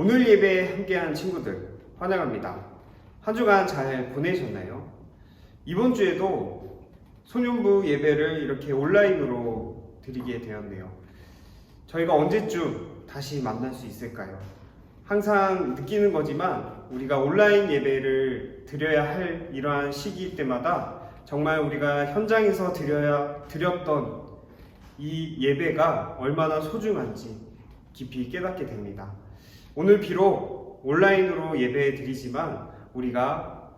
오늘 예배에 함께한 친구들 환영합니다. 한 주간 잘 보내셨나요? 이번 주에도 소년부 예배를 이렇게 온라인으로 드리게 되었네요. 저희가 언제쯤 다시 만날 수 있을까요? 항상 느끼는 거지만 우리가 온라인 예배를 드려야 할 이러한 시기 때마다 정말 우리가 현장에서 드려야 드렸던 이 예배가 얼마나 소중한지 깊이 깨닫게 됩니다. 오늘 비록 온라인으로 예배 드리지만 우리가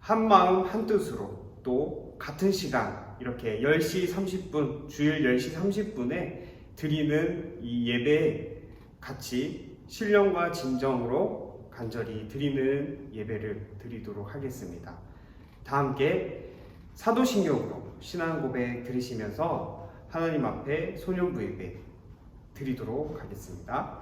한 마음 한 뜻으로 또 같은 시간 이렇게 10시 30분 주일 10시 30분에 드리는 이 예배에 같이 신령과 진정으로 간절히 드리는 예배를 드리도록 하겠습니다. 다 함께 사도신경으로 신앙 고백 들으시면서 하나님 앞에 소년부 예배 드리도록 하겠습니다.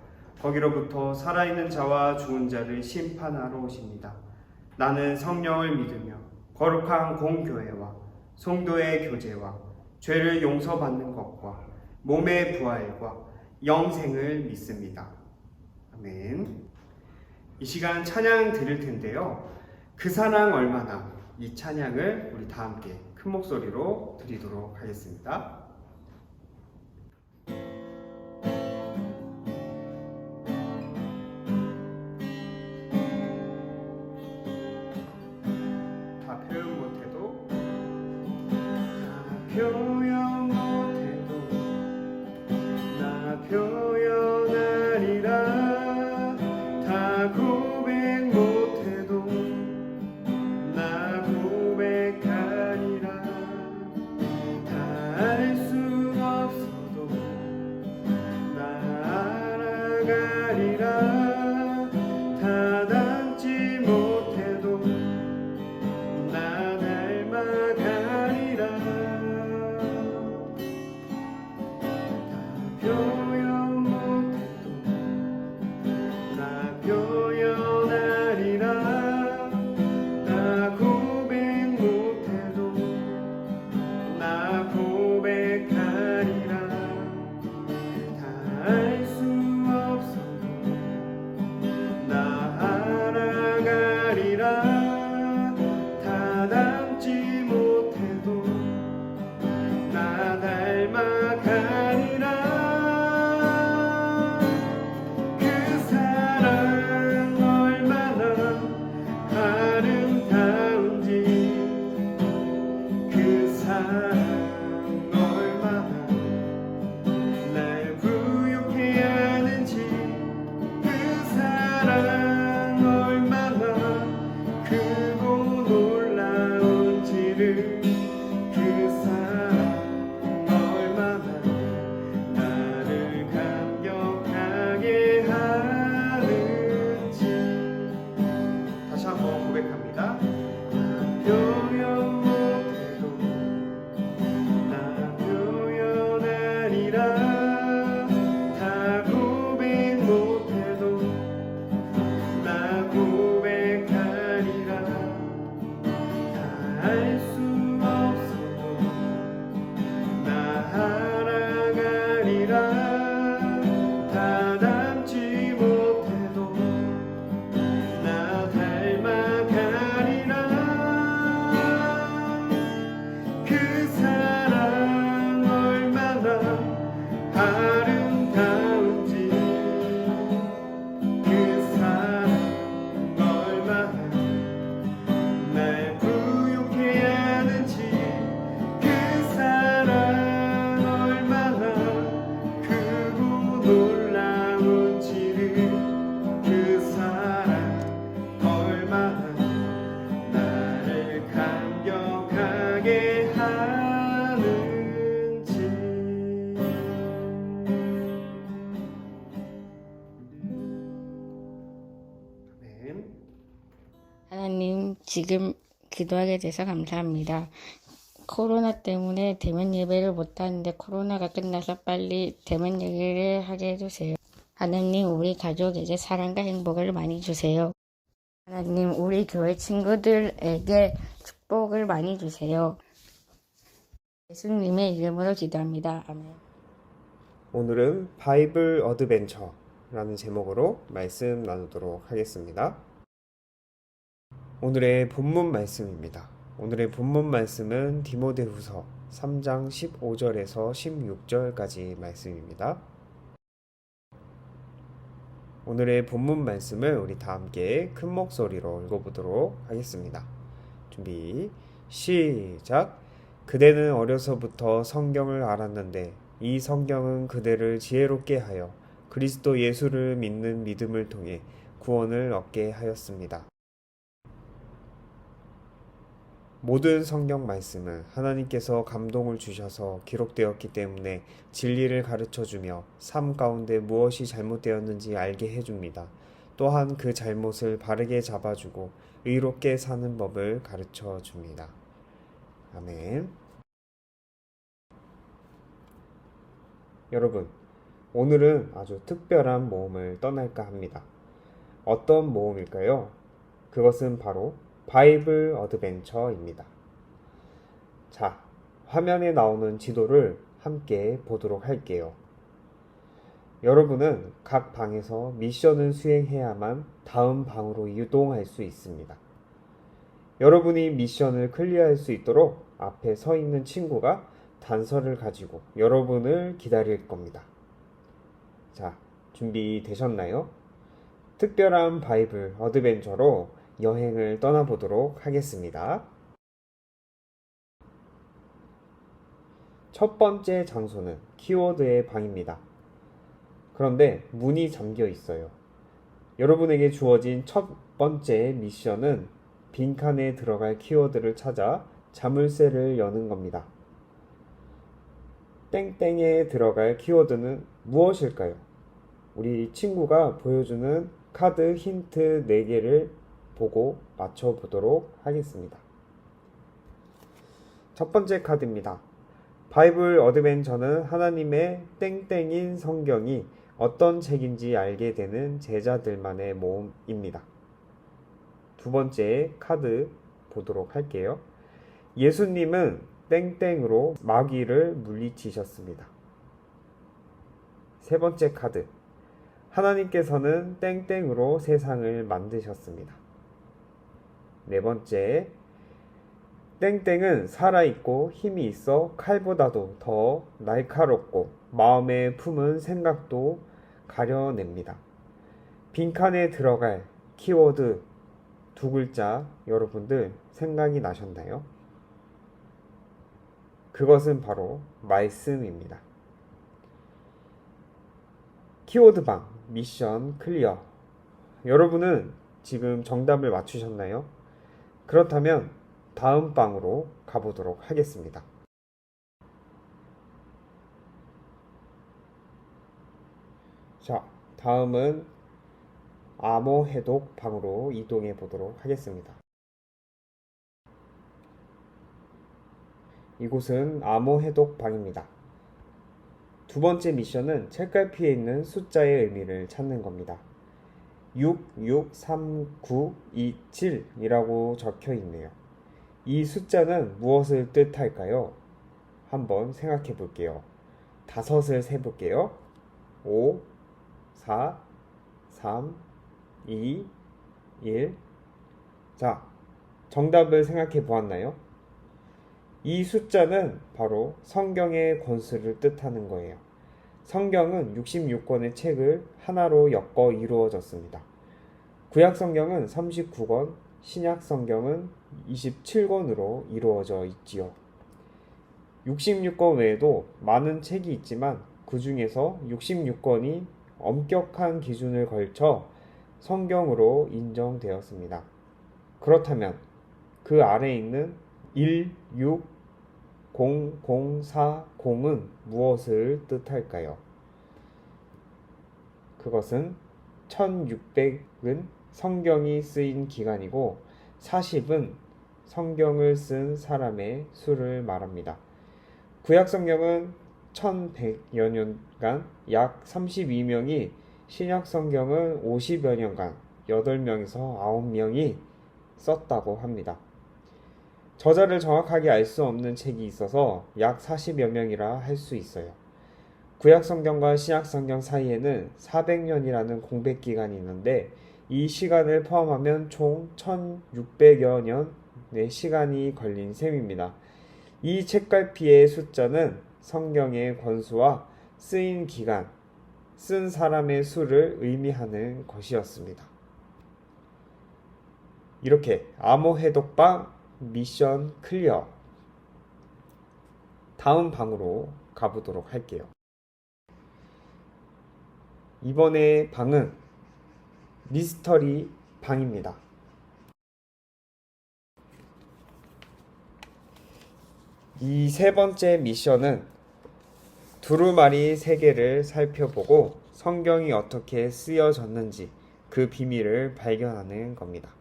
거기로부터 살아있는 자와 죽은 자를 심판하러 오십니다. 나는 성령을 믿으며 거룩한 공교회와 성도의 교제와 죄를 용서받는 것과 몸의 부활과 영생을 믿습니다. 아멘. 이 시간 찬양 드릴 텐데요. 그 사랑 얼마나 이 찬양을 우리 다 함께 큰 목소리로 드리도록 하겠습니다. 다 다 다 time. 다 지금 기도하게 돼서 감사합니다. 코로나 때문에 대면 예배를 못하는데 코로나가 끝나서 빨리 대면 예배를 하게 해주세요. 하나님, 우리 가족에게 사랑과 행복을 많이 주세요. 하나님, 우리 교회 친구들에게 축복을 많이 주세요. 예수님의 이름으로 기도합니다. 아멘. 오늘은 바이블 어드벤처라는 제목으로 말씀 나누도록 하겠습니다. 오늘의 본문 말씀입니다. 오늘의 본문 말씀은 디모데후서 3장 15절에서 16절까지 말씀입니다. 오늘의 본문 말씀을 우리 다 함께 큰 목소리로 읽어보도록 하겠습니다. 준비, 시작. 그대는 어려서부터 성경을 알았는데 이 성경은 그대를 지혜롭게 하여 그리스도 예수를 믿는 믿음을 통해 구원을 얻게 하였습니다. 모든 성경 말씀은 하나님께서 감동을 주셔서 기록되었기 때문에 진리를 가르쳐 주며 삶 가운데 무엇이 잘못되었는지 알게 해줍니다. 또한 그 잘못을 바르게 잡아주고 의롭게 사는 법을 가르쳐 줍니다. 아멘. 여러분, 오늘은 아주 특별한 모험을 떠날까 합니다. 어떤 모험일까요? 그것은 바로 바이블 어드벤처입니다. 자, 화면에 나오는 지도를 함께 보도록 할게요. 여러분은 각 방에서 미션을 수행해야만 다음 방으로 이동할 수 있습니다. 여러분이 미션을 클리어할 수 있도록 앞에 서 있는 친구가 단서를 가지고 여러분을 기다릴 겁니다. 자, 준비되셨나요? 특별한 바이블 어드벤처로 여행을 떠나보도록 하겠습니다. 첫 번째 장소는 키워드의 방입니다. 그런데 문이 잠겨 있어요. 여러분에게 주어진 첫 번째 미션은 빈칸에 들어갈 키워드를 찾아 자물쇠를 여는 겁니다. 땡땡에 들어갈 키워드는 무엇일까요? 우리 친구가 보여주는 카드 힌트 4개를 보고 맞춰보도록 하겠습니다. 첫 번째 카드입니다. 바이블 어드벤처는 하나님의 땡땡인 성경이 어떤 책인지 알게 되는 제자들만의 모험입니다. 두 번째 카드 보도록 할게요. 예수님은 땡땡으로 마귀를 물리치셨습니다. 세 번째 카드. 하나님께서는 땡땡으로 세상을 만드셨습니다. 네 번째. 땡땡은 살아있고 힘이 있어 칼보다도 더 날카롭고 마음에 품은 생각도 가려냅니다. 빈칸에 들어갈 키워드 두 글자 여러분들 생각이 나셨나요? 그것은 바로 말씀입니다. 키워드방 미션 클리어. 여러분은 지금 정답을 맞추셨나요? 그렇다면 다음 방으로 가보도록 하겠습니다. 자, 다음은 암호 해독 방으로 이동해 보도록 하겠습니다. 이곳은 암호 해독 방입니다. 두 번째 미션은 책갈피에 있는 숫자의 의미를 찾는 겁니다. 663927이라고 적혀 있네요. 이 숫자는 무엇을 뜻할까요? 한번 생각해 볼게요. 다섯을 세 볼게요. 5, 4, 3, 2, 1. 자, 정답을 생각해 보았나요? 이 숫자는 바로 성경의 권수를 뜻하는 거예요. 성경은 66권의 책을 하나로 엮어 이루어졌습니다. 구약 성경은 39권, 신약 성경은 27권으로 이루어져 있지요. 66권 외에도 많은 책이 있지만 그 중에서 66권이 엄격한 기준을 걸쳐 성경으로 인정되었습니다. 그렇다면 그 아래에 있는 1, 6, 0, 0, 4, 0은 무엇을 뜻할까요? 그것은 1600은 성경이 쓰인 기간이고 40은 성경을 쓴 사람의 수를 말합니다. 구약 성경은 1100여 년간 약 32명이 신약 성경은 50여 년간 8명에서 9명이 썼다고 합니다. 저자를 정확하게 알 수 없는 책이 있어서 약 40여 명이라 할 수 있어요. 구약 성경과 신약 성경 사이에는 400년이라는 공백 기간이 있는데 이 시간을 포함하면 총 1600여 년의 시간이 걸린 셈입니다. 이 책갈피의 숫자는 성경의 권수와 쓰인 기간, 쓴 사람의 수를 의미하는 것이었습니다. 이렇게 암호 해독방 미션 클리어. 다음 방으로 가보도록 할게요. 이번에 방은 미스터리 방입니다. 이 세 번째 미션은 두루마리 세 개를 살펴보고 성경이 어떻게 쓰여졌는지 그 비밀을 발견하는 겁니다.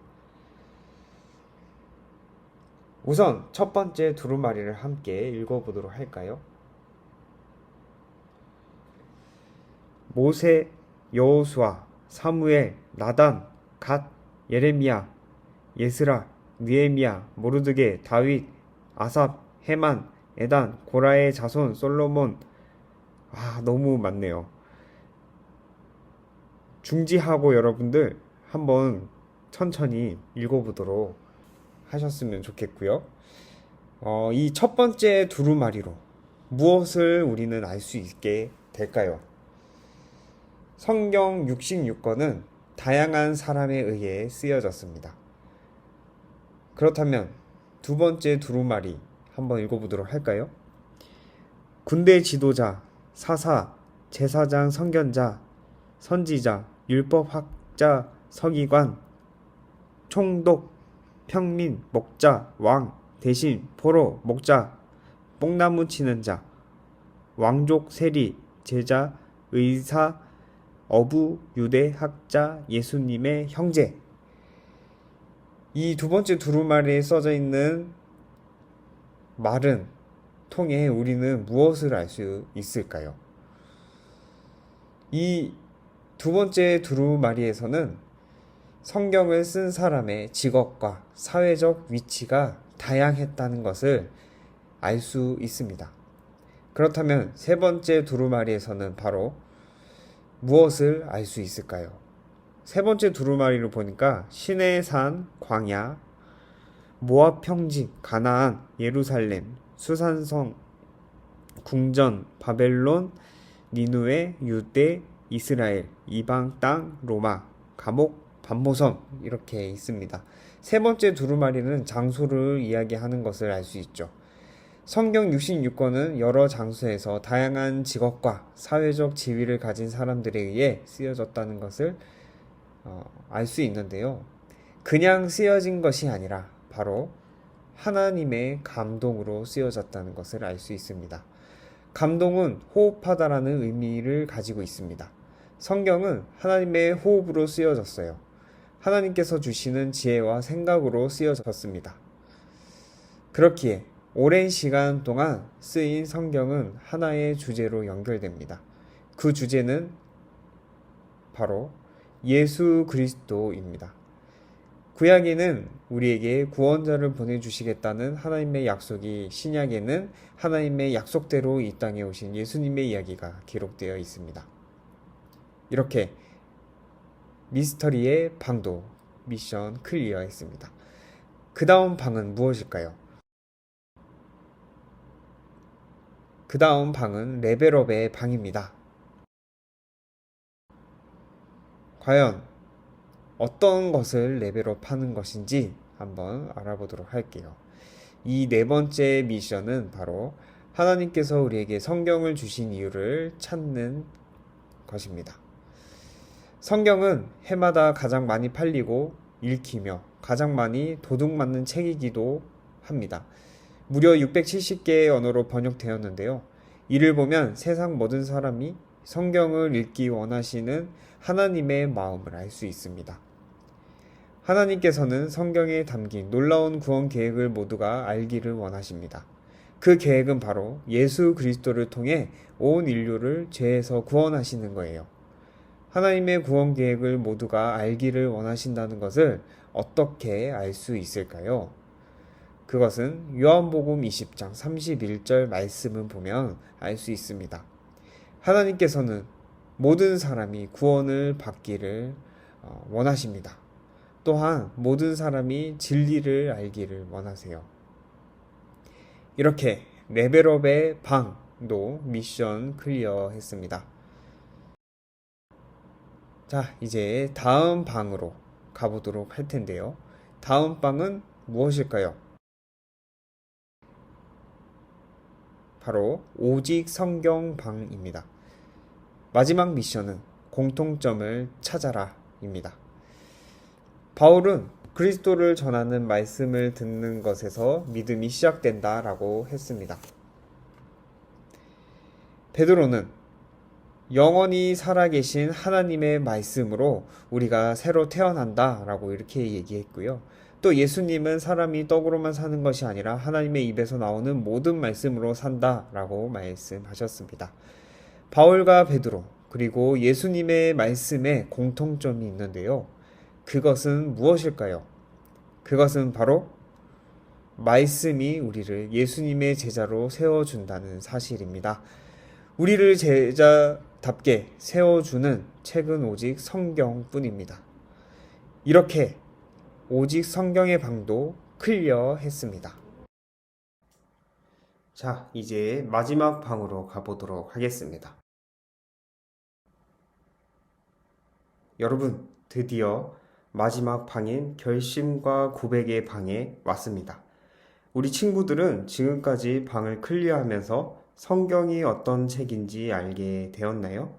우선 첫 번째 두루마리를 함께 읽어보도록 할까요? 모세, 여호수아, 사무엘, 나단, 갓, 예레미야, 예스라, 느헤미야, 모르드게, 다윗, 아삽, 헤만, 에단, 고라의 자손, 솔로몬. 아, 너무 많네요. 중지하고 여러분들 한번 천천히 읽어보도록 하셨으면 좋겠고요. 어, 이 첫 번째 두루마리로 무엇을 우리는 알 수 있게 될까요? 성경 66권은 다양한 사람에 의해 쓰여졌습니다. 그렇다면 두 번째 두루마리 한번 읽어보도록 할까요? 군대 지도자, 사사, 제사장, 선견자, 선지자, 율법학자, 서기관, 총독, 평민, 목자, 왕, 대신, 포로, 목자, 뽕나무 치는 자, 왕족, 세리, 제자, 의사, 어부, 유대, 학자, 예수님의 형제. 이 두 번째 두루마리에 써져 있는 말은 통해 우리는 무엇을 알 수 있을까요? 이 두 번째 두루마리에서는 성경을 쓴 사람의 직업과 사회적 위치가 다양했다는 것을 알 수 있습니다. 그렇다면 세 번째 두루마리에서는 바로 무엇을 알 수 있을까요? 세 번째 두루마리를 보니까 신의 산, 광야, 모압 평지, 가나안, 예루살렘, 수산성, 궁전, 바벨론, 니누에, 유대, 이스라엘, 이방 땅, 로마, 감옥, 반모섬 이렇게 있습니다. 세 번째 두루마리는 장소를 이야기하는 것을 알 수 있죠. 성경 66권은 여러 장소에서 다양한 직업과 사회적 지위를 가진 사람들에 의해 쓰여졌다는 것을 어, 알 수 있는데요. 그냥 쓰여진 것이 아니라 바로 하나님의 감동으로 쓰여졌다는 것을 알 수 있습니다. 감동은 호흡하다라는 의미를 가지고 있습니다. 성경은 하나님의 호흡으로 쓰여졌어요. 하나님께서 주시는 지혜와 생각으로 쓰여졌습니다. 그렇기에 오랜 시간 동안 쓰인 성경은 하나의 주제로 연결됩니다. 그 주제는 바로 예수 그리스도입니다. 구약에는 우리에게 구원자를 보내주시겠다는 하나님의 약속이 신약에는 하나님의 약속대로 이 땅에 오신 예수님의 이야기가 기록되어 있습니다. 이렇게 미스터리의 방도 미션 클리어했습니다. 그 다음 방은 무엇일까요? 그 다음 방은 레벨업의 방입니다. 과연 어떤 것을 레벨업 하는 것인지 한번 알아보도록 할게요. 이 네 번째 미션은 바로 하나님께서 우리에게 성경을 주신 이유를 찾는 것입니다. 성경은 해마다 가장 많이 팔리고 읽히며 가장 많이 도둑 맞는 책이기도 합니다. 무려 670개의 언어로 번역되었는데요. 이를 보면 세상 모든 사람이 성경을 읽기 원하시는 하나님의 마음을 알 수 있습니다. 하나님께서는 성경에 담긴 놀라운 구원 계획을 모두가 알기를 원하십니다. 그 계획은 바로 예수 그리스도를 통해 온 인류를 죄에서 구원하시는 거예요. 하나님의 구원 계획을 모두가 알기를 원하신다는 것을 어떻게 알 수 있을까요? 그것은 요한복음 20장 31절 말씀을 보면 알 수 있습니다. 하나님께서는 모든 사람이 구원을 받기를 어, 원하십니다. 또한 모든 사람이 진리를 알기를 원하세요. 이렇게 레벨업의 방도 미션 클리어 했습니다. 자, 이제 다음 방으로 가보도록 할 텐데요. 다음 방은 무엇일까요? 바로 오직 성경 방입니다. 마지막 미션은 공통점을 찾아라 입니다. 바울은 그리스도를 전하는 말씀을 듣는 것에서 믿음이 시작된다 라고 했습니다. 베드로는 영원히 살아계신 하나님의 말씀으로 우리가 새로 태어난다 라고 이렇게 얘기했고요. 또 예수님은 사람이 떡으로만 사는 것이 아니라 하나님의 입에서 나오는 모든 말씀으로 산다 라고 말씀하셨습니다. 바울과 베드로 그리고 예수님의 말씀에 공통점이 있는데요. 그것은 무엇일까요? 그것은 바로 말씀이 우리를 예수님의 제자로 세워준다는 사실입니다. 우리를 제자 답게 세워주는 책은 오직 성경뿐입니다. 이렇게 오직 성경의 방도 클리어 했습니다. 자, 이제 마지막 방으로 가보도록 하겠습니다. 여러분, 드디어 마지막 방인 결심과 고백의 방에 왔습니다. 우리 친구들은 지금까지 방을 클리어하면서 성경이 어떤 책인지 알게 되었나요?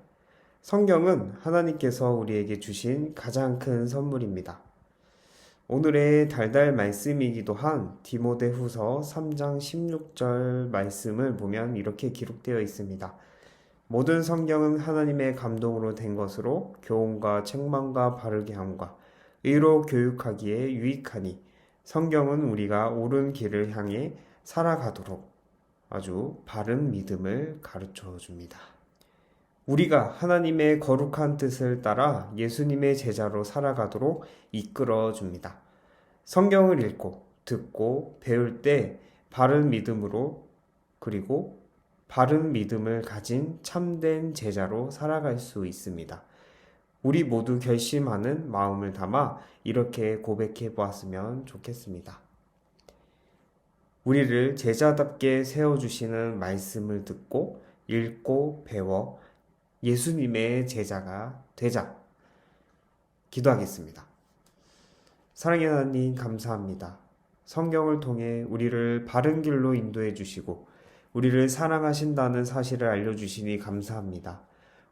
성경은 하나님께서 우리에게 주신 가장 큰 선물입니다. 오늘의 달달 말씀이기도 한 디모데 후서 3장 16절 말씀을 보면 이렇게 기록되어 있습니다. 모든 성경은 하나님의 감동으로 된 것으로 교훈과 책망과 바르게 함과 의로 교육하기에 유익하니 성경은 우리가 옳은 길을 향해 살아가도록 아주 바른 믿음을 가르쳐 줍니다. 우리가 하나님의 거룩한 뜻을 따라 예수님의 제자로 살아가도록 이끌어 줍니다. 성경을 읽고 듣고 배울 때 바른 믿음으로 그리고 바른 믿음을 가진 참된 제자로 살아갈 수 있습니다. 우리 모두 결심하는 마음을 담아 이렇게 고백해 보았으면 좋겠습니다. 우리를 제자답게 세워주시는 말씀을 듣고 읽고 배워 예수님의 제자가 되자. 기도하겠습니다. 사랑의 하나님, 감사합니다. 성경을 통해 우리를 바른 길로 인도해 주시고, 우리를 사랑하신다는 사실을 알려주시니 감사합니다.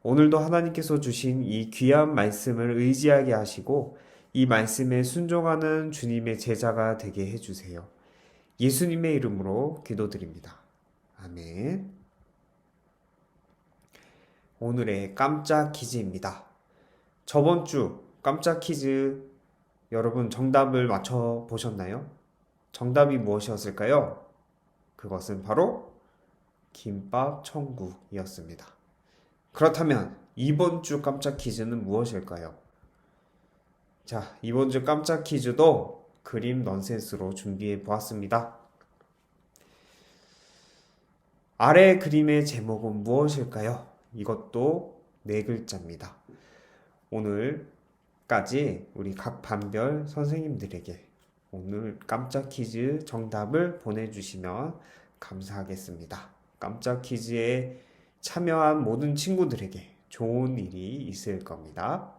오늘도 하나님께서 주신 이 귀한 말씀을 의지하게 하시고, 이 말씀에 순종하는 주님의 제자가 되게 해주세요. 예수님의 이름으로 기도드립니다. 아멘. 오늘의 깜짝 퀴즈입니다. 저번 주 깜짝 퀴즈 여러분 정답을 맞춰 보셨나요? 정답이 무엇이었을까요? 그것은 바로 김밥 천국이었습니다. 그렇다면 이번 주 깜짝 퀴즈는 무엇일까요? 자, 이번 주 깜짝 퀴즈도 그림 넌센스로 준비해 보았습니다. 아래 그림의 제목은 무엇일까요? 이것도 네 글자입니다. 오늘까지 우리 각 반별 선생님들에게 오늘 깜짝 퀴즈 정답을 보내주시면 감사하겠습니다. 깜짝 퀴즈에 참여한 모든 친구들에게 좋은 일이 있을 겁니다.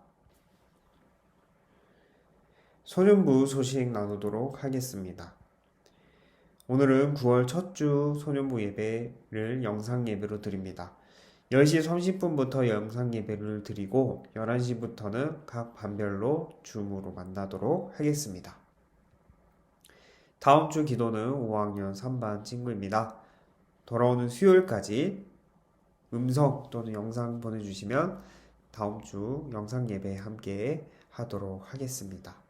소년부 소식 나누도록 하겠습니다. 오늘은 9월 첫 주 소년부 예배를 영상 예배로 드립니다. 10시 30분부터 영상 예배를 드리고 11시부터는 각 반별로 줌으로 만나도록 하겠습니다. 다음 주 기도는 5학년 3반 친구입니다. 돌아오는 수요일까지 음성 또는 영상 보내주시면 다음 주 영상 예배 함께 하도록 하겠습니다.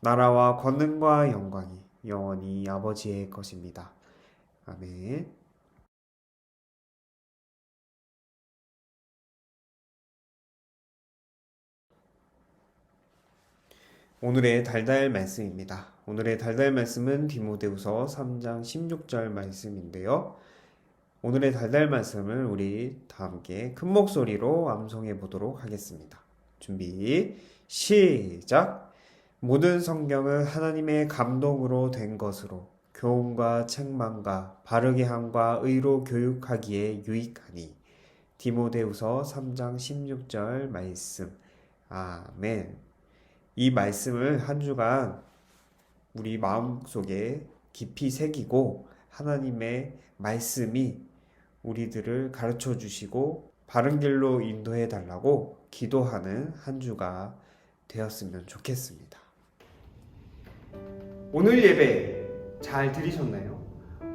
나라와 권능과 영광이 영원히 아버지의 것입니다. 아멘. 오늘의 달달 말씀입니다. 오늘의 달달 말씀은 디모데후서 3장 16절 말씀인데요. 오늘의 달달 말씀을 우리 다 함께 큰 목소리로 암송해 보도록 하겠습니다. 준비 시작. 모든 성경은 하나님의 감동으로 된 것으로 교훈과 책망과 바르게 함과 의로 교육하기에 유익하니 디모데후서 3장 16절 말씀. 아멘. 이 말씀을 한 주간 우리 마음속에 깊이 새기고 하나님의 말씀이 우리들을 가르쳐 주시고 바른 길로 인도해 달라고 기도하는 한 주가 되었으면 좋겠습니다. 오늘 예배 잘 들으셨나요?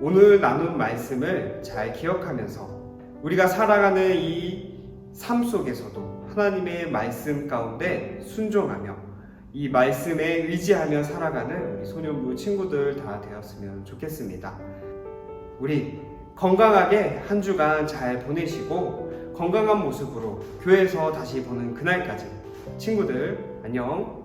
오늘 나눈 말씀을 잘 기억하면서 우리가 살아가는 이 삶 속에서도 하나님의 말씀 가운데 순종하며 이 말씀에 의지하며 살아가는 우리 소년부 친구들 다 되었으면 좋겠습니다. 우리 건강하게 한 주간 잘 보내시고 건강한 모습으로 교회에서 다시 보는 그날까지 친구들 안녕.